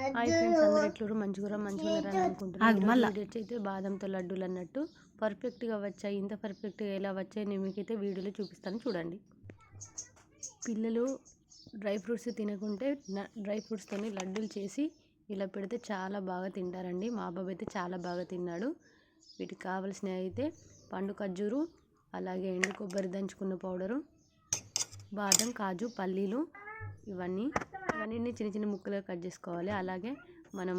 Hi friends అందరు ఎట్లూరు మంచిగా మంచిగా అనుకుంటున్నాను అయితే బాదంతో లడ్డూలు అన్నట్టు. పర్ఫెక్ట్గా వచ్చాయి. ఇంత పర్ఫెక్ట్గా ఎలా వచ్చాయి నేను మీకైతే వీడియోలో చూపిస్తాను. చూడండి. పిల్లలు డ్రై ఫ్రూట్స్ తినకుంటే డ్రై ఫ్రూట్స్తోని లడ్డూలు చేసి ఇలా పెడితే చాలా బాగా తింటారండి. మా బాబు అయితే చాలా బాగా తిన్నాడు. వీటికి కావలసినవి అయితే పండు ఖర్జూరు అలాగే ఎండు కొబ్బరి దంచుకున్న పౌడరు బాదం కాజు పల్లీలు ఇవన్నీ ఇవన్నీ చిన్న చిన్న ముక్కలుగా కట్ చేసుకోవాలి. అలాగే మనం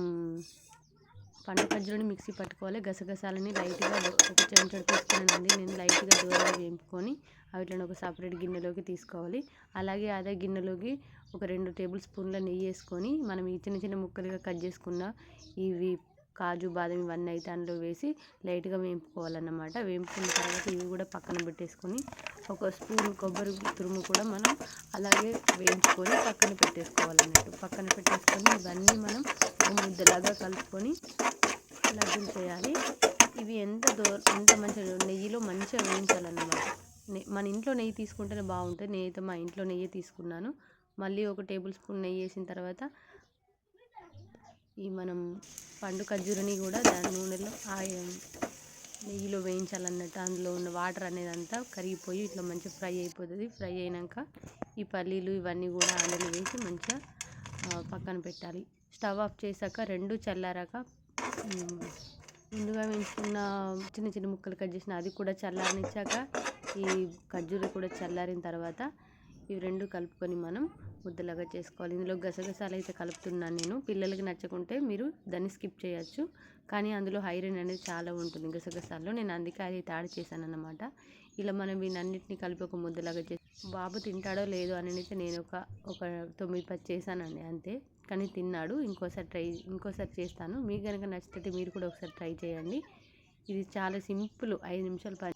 పండు ఖర్జూరని మిక్సీ పట్టుకోవాలి. గసగసాలని లైట్గా ఒక చెంచడు తీసుకున్నానండి. నేను లైట్గా దూరంగా వేపుకొని వాటిని ఒక సపరేట్ గిన్నెలోకి తీసుకోవాలి. అలాగే అదే గిన్నెలోకి ఒక రెండు టేబుల్ స్పూన్ల నెయ్యి వేసుకొని మనం ఈ చిన్న చిన్న ముక్కలుగా కట్ చేసుకున్న ఇవి కాజు బాదం ఇవన్నీ అయితే అందులో వేసి లైట్గా వేపుకోవాలన్నమాట వేపుకున్న తర్వాత ఇవి కూడా పక్కన పెట్టేసుకొని ఒక స్పూన్ కొబ్బరి తురుము కూడా మనం అలాగే వేయించుకొని పక్కన పెట్టేసుకోవాలన్నట్టు. పక్కన పెట్టేసుకొని ఇవన్నీ మనం ముద్దలాగా కలుపుకొని లడ్డూలు చేయాలి. ఇవి ఎంత దో ఎంత మంచిగా నెయ్యిలో మంచిగా వేయించాలన్నమాట. మన ఇంట్లో నెయ్యి తీసుకుంటేనే బాగుంటుంది. నేనైతే మా ఇంట్లో నెయ్యి తీసుకున్నాను. మళ్ళీ ఒక టేబుల్ స్పూన్ నెయ్యి వేసిన తర్వాత ఈ మనం పండు ఖర్జూరని కూడా దాని నూనెలో ఆ నెయ్యిలో వేయించాలన్నట్టు అందులో ఉన్న వాటర్ అనేది అంతా కరిగిపోయి ఇట్లా మంచిగా ఫ్రై అయిపోతుంది. ఫ్రై అయినాక ఈ పల్లీలు ఇవన్నీ కూడా అందులో వేసి మంచిగా పక్కన పెట్టాలి. స్టవ్ ఆఫ్ చేశాక రెండు చల్లారాక ముందుగా వేయించుకున్న చిన్న చిన్న ముక్కలు కట్ చేసిన అది కూడా చల్లారనిచ్చాక ఈ ఖర్జూర కూడా చల్లారిన తర్వాత ఇవి రెండు కలుపుకొని మనం ముద్దలాగా చేసుకోవాలి. ఇందులో గసగసాలు అయితే కలుపుతున్నాను నేను. పిల్లలకి నచ్చకుంటే మీరు దాన్ని స్కిప్ చేయొచ్చు. కానీ అందులో ఐరన్ అనేది చాలా ఉంటుంది గసగసాల్లో. నేను అందుకే అది తాడు చేశాను అన్నమాట ఇలా మనం వీనన్నింటినీ కలిపి ఒక ముద్దలాగా చేసి బాబు తింటాడో లేదో అని అయితే నేను ఒక ఒక తొమ్మిది పది చేశానండి అంతే. కానీ తిన్నాడు. ఇంకోసారి ట్రై ఇంకోసారి చేస్తాను. మీకు కనుక నచ్చితే మీరు కూడా ఒకసారి ట్రై చేయండి. ఇది చాలా సింపుల్. ఐదు నిమిషాలు పని